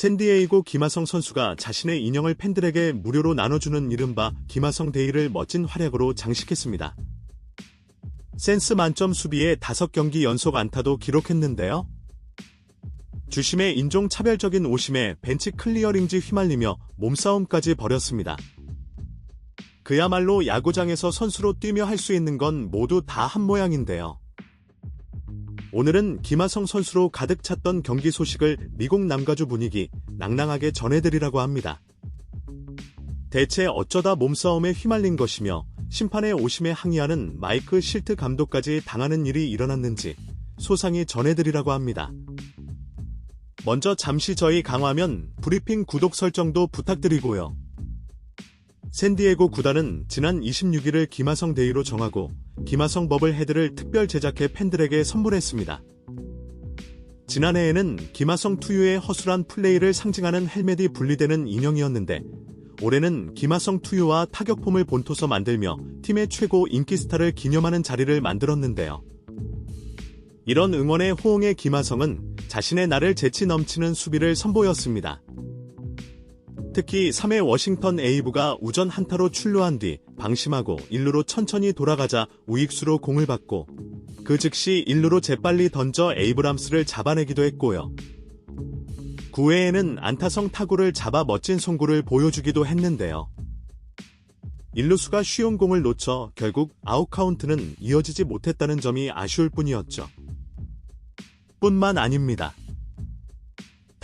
샌디에이고 김하성 선수가 자신의 인형을 팬들에게 무료로 나눠주는 이른바 김하성 데이를 멋진 활약으로 장식했습니다. 센스 만점 수비에 5경기 연속 안타도 기록했는데요. 주심의 인종차별적인 오심에 벤치 클리어링지 휘말리며 몸싸움까지 벌였습니다. 그야말로 야구장에서 선수로 뛰며 할 수 있는 건 모두 다 한 모양인데요. 오늘은 김하성 선수로 가득 찼던 경기 소식을 미국 남가주 분위기 낭낭하게 전해드리라고 합니다. 대체 어쩌다 몸싸움에 휘말린 것이며 심판의 오심에 항의하는 마이크 실트 감독까지 당하는 일이 일어났는지 소상히 전해드리라고 합니다. 먼저 잠시 저희 강화면 브리핑 구독 설정도 부탁드리고요. 샌디에고 구단은 지난 26일을 김하성 데이로 정하고 김하성 버블 헤드를 특별 제작해 팬들에게 선물했습니다. 지난해에는 김하성 투유의 허술한 플레이를 상징하는 헬멧이 분리되는 인형이었는데 올해는 김하성 투유와 타격폼을 본토서 만들며 팀의 최고 인기 스타를 기념하는 자리를 만들었는데요. 이런 응원의 호응에 김하성은 자신의 날을 재치 넘치는 수비를 선보였습니다. 특히 3회 워싱턴 에이브가 우전 한타로 출루한 뒤 방심하고 1루로 천천히 돌아가자 우익수로 공을 받고 그 즉시 1루로 재빨리 던져 에이브람스를 잡아내기도 했고요. 9회에는 안타성 타구를 잡아 멋진 송구를 보여주기도 했는데요. 1루수가 쉬운 공을 놓쳐 결국 아웃카운트는 이어지지 못했다는 점이 아쉬울 뿐이었죠. 뿐만 아닙니다.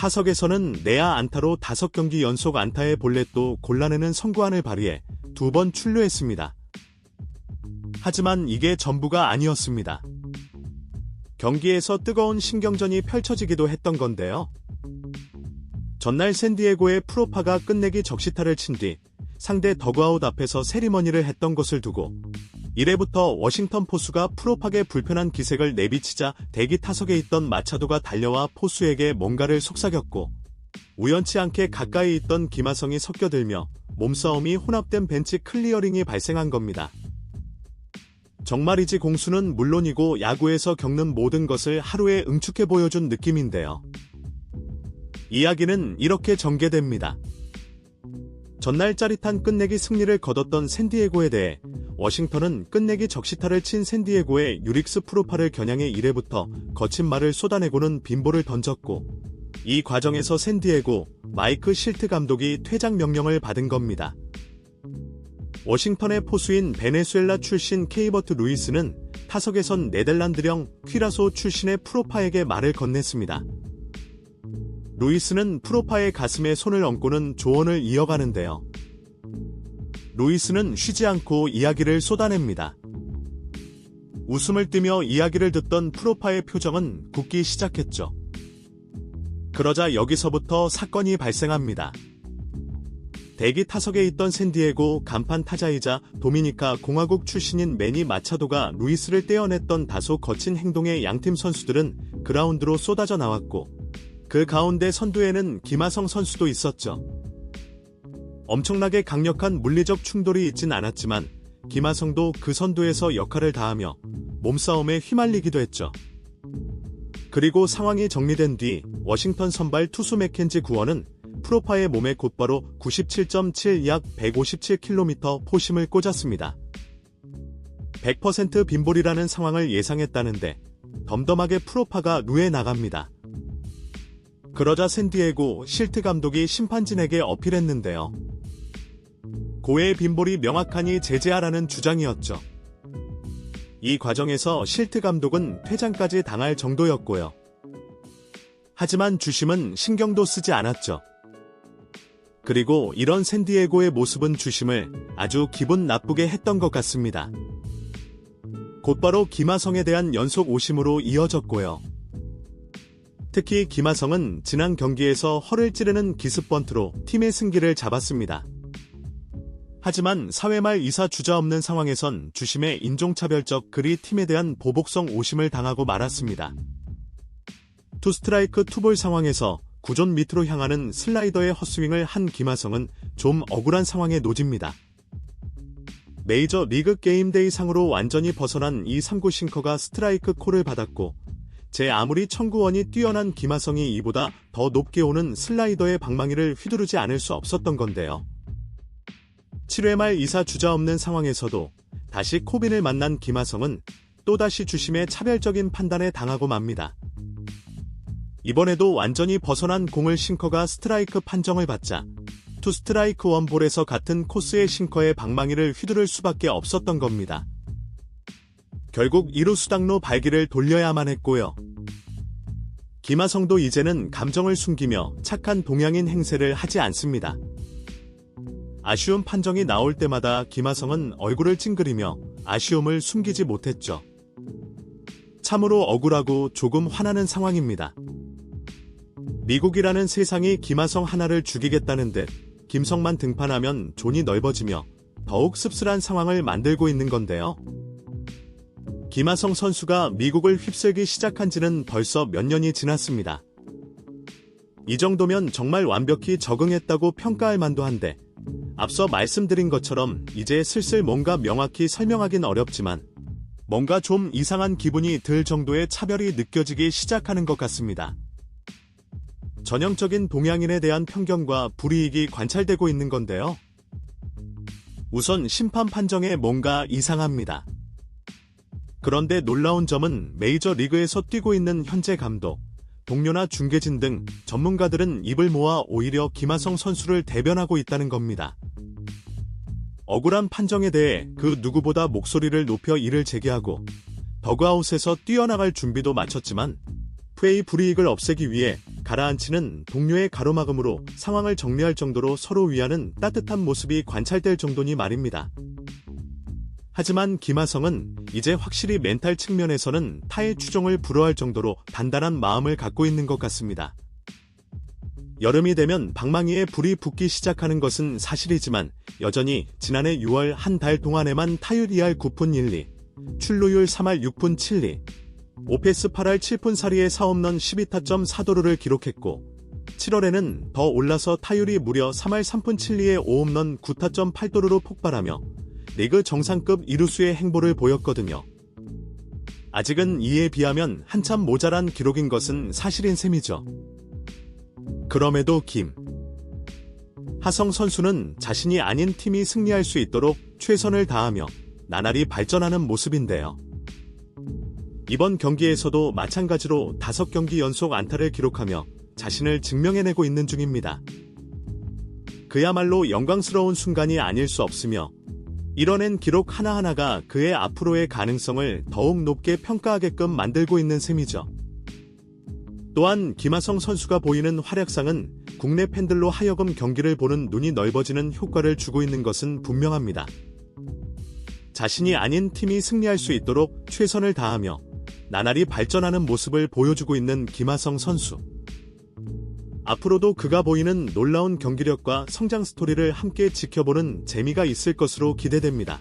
타석에서는 내야 안타로 5경기 연속 안타의 볼넷도 골라내는 선구안을 발휘해 두 번 출루했습니다. 하지만 이게 전부가 아니었습니다. 경기에서 뜨거운 신경전이 펼쳐지기도 했던 건데요. 전날 샌디에고의 프로파가 끝내기 적시타를 친 뒤 상대 더그아웃 앞에서 세리머니를 했던 것을 두고 1회부터 워싱턴 포수가 프로팍의 불편한 기색을 내비치자 대기 타석에 있던 마차도가 달려와 포수에게 뭔가를 속삭였고 우연치 않게 가까이 있던 김하성이 섞여들며 몸싸움이 혼합된 벤치 클리어링이 발생한 겁니다. 정말이지 공수는 물론이고 야구에서 겪는 모든 것을 하루에 응축해 보여준 느낌인데요. 이야기는 이렇게 전개됩니다. 전날 짜릿한 끝내기 승리를 거뒀던 샌디에고에 대해 워싱턴은 끝내기 적시타를 친 샌디에고의 유릭스 프로파를 겨냥해 1회부터 거친 말을 쏟아내고는 빈볼을 던졌고 이 과정에서 샌디에고 마이크 실트 감독이 퇴장 명령을 받은 겁니다. 워싱턴의 포수인 베네수엘라 출신 케이버트 루이스는 타석에선 네덜란드령 퀴라소 출신의 프로파에게 말을 건넸습니다. 루이스는 프로파의 가슴에 손을 얹고는 조언을 이어가는데요. 루이스는 쉬지 않고 이야기를 쏟아냅니다. 웃음을 띠며 이야기를 듣던 프로파의 표정은 굳기 시작했죠. 그러자 여기서부터 사건이 발생합니다. 대기 타석에 있던 샌디에고 간판 타자이자 도미니카 공화국 출신인 매니 마차도가 루이스를 떼어냈던 다소 거친 행동의 양팀 선수들은 그라운드로 쏟아져 나왔고 그 가운데 선두에는 김하성 선수도 있었죠. 엄청나게 강력한 물리적 충돌이 있진 않았지만 김하성도 그 선두에서 역할을 다하며 몸싸움에 휘말리기도 했죠. 그리고 상황이 정리된 뒤 워싱턴 선발 투수 맥켄지 구원은 프로파의 몸에 곧바로 97.7 약 157km 포심을 꽂았습니다. 100% 빈볼이라는 상황을 예상했다는데 덤덤하게 프로파가 루에 나갑니다. 그러자 샌디에고 실트 감독이 심판진에게 어필했는데요. 고해의 빈볼이 명확하니 제재하라는 주장이었죠. 이 과정에서 실트 감독은 퇴장까지 당할 정도였고요. 하지만 주심은 신경도 쓰지 않았죠. 그리고 이런 샌디에고의 모습은 주심을 아주 기분 나쁘게 했던 것 같습니다. 곧바로 김하성에 대한 연속 오심으로 이어졌고요. 특히 김하성은 지난 경기에서 허를 찌르는 기습 번트로 팀의 승기를 잡았습니다. 하지만 사회 말 이사 주자 없는 상황에선 주심의 인종차별적 그리 팀에 대한 보복성 오심을 당하고 말았습니다. 투 스트라이크 투볼 상황에서 구존 밑으로 향하는 슬라이더의 헛스윙을 한 김하성은 좀 억울한 상황에 놓집니다. 메이저 리그 게임데이 상으로 완전히 벗어난 이 3구 싱커가 스트라이크 콜을 받았고 제 아무리 청구원이 뛰어난 김하성이 이보다 더 높게 오는 슬라이더의 방망이를 휘두르지 않을 수 없었던 건데요. 7회 말 이사 주자 없는 상황에서도 다시 코빈을 만난 김하성은 또다시 주심의 차별적인 판단에 당하고 맙니다. 이번에도 완전히 벗어난 공을 싱커가 스트라이크 판정을 받자 투 스트라이크 원볼에서 같은 코스의 싱커의 방망이를 휘두를 수밖에 없었던 겁니다. 결국 2루 수 당로 발기를 돌려야만 했고요. 김하성도 이제는 감정을 숨기며 착한 동양인 행세를 하지 않습니다. 아쉬운 판정이 나올 때마다 김하성은 얼굴을 찡그리며 아쉬움을 숨기지 못했죠. 참으로 억울하고 조금 화나는 상황입니다. 미국이라는 세상이 김하성 하나를 죽이겠다는 듯 김성만 등판하면 존이 넓어지며 더욱 씁쓸한 상황을 만들고 있는 건데요. 김하성 선수가 미국을 휩쓸기 시작한 지는 벌써 몇 년이 지났습니다. 이 정도면 정말 완벽히 적응했다고 평가할 만도 한데, 앞서 말씀드린 것처럼 이제 슬슬 뭔가 명확히 설명하긴 어렵지만, 뭔가 좀 이상한 기분이 들 정도의 차별이 느껴지기 시작하는 것 같습니다. 전형적인 동양인에 대한 편견과 불이익이 관찰되고 있는 건데요. 우선 심판 판정에 뭔가 이상합니다. 그런데 놀라운 점은 메이저 리그에서 뛰고 있는 현재 감독, 동료나 중계진 등 전문가들은 입을 모아 오히려 김하성 선수를 대변하고 있다는 겁니다. 억울한 판정에 대해 그 누구보다 목소리를 높여 이를 제기하고 더그아웃에서 뛰어나갈 준비도 마쳤지만 프레이 불이익을 없애기 위해 가라앉히는 동료의 가로막음으로 상황을 정리할 정도로 서로 위하는 따뜻한 모습이 관찰될 정도니 말입니다. 하지만 김하성은 이제 확실히 멘탈 측면에서는 타의 추종을 불허할 정도로 단단한 마음을 갖고 있는 것 같습니다. 여름이 되면 방망이에 불이 붙기 시작하는 것은 사실이지만 여전히 지난해 6월 한 달 동안에만 타율 2할 9푼 1리, 출루율 3할 6푼 7리, 오페스 8할 7푼 4리의 4홈런 12타점 4도루를 기록했고 7월에는 더 올라서 타율이 무려 3할 3푼 7리의 5홈런 9타점 8도루로 폭발하며 리그 정상급 이루수의 행보를 보였거든요. 아직은 이에 비하면 한참 모자란 기록인 것은 사실인 셈이죠. 그럼에도 김 하성 선수는 자신이 아닌 팀이 승리할 수 있도록 최선을 다하며 나날이 발전하는 모습인데요. 이번 경기에서도 마찬가지로 5경기 연속 안타를 기록하며 자신을 증명해내고 있는 중입니다. 그야말로 영광스러운 순간이 아닐 수 없으며 이뤄낸 기록 하나하나가 그의 앞으로의 가능성을 더욱 높게 평가하게끔 만들고 있는 셈이죠. 또한 김하성 선수가 보이는 활약상은 국내 팬들로 하여금 경기를 보는 눈이 넓어지는 효과를 주고 있는 것은 분명합니다. 자신이 아닌 팀이 승리할 수 있도록 최선을 다하며 나날이 발전하는 모습을 보여주고 있는 김하성 선수. 앞으로도 그가 보이는 놀라운 경기력과 성장 스토리를 함께 지켜보는 재미가 있을 것으로 기대됩니다.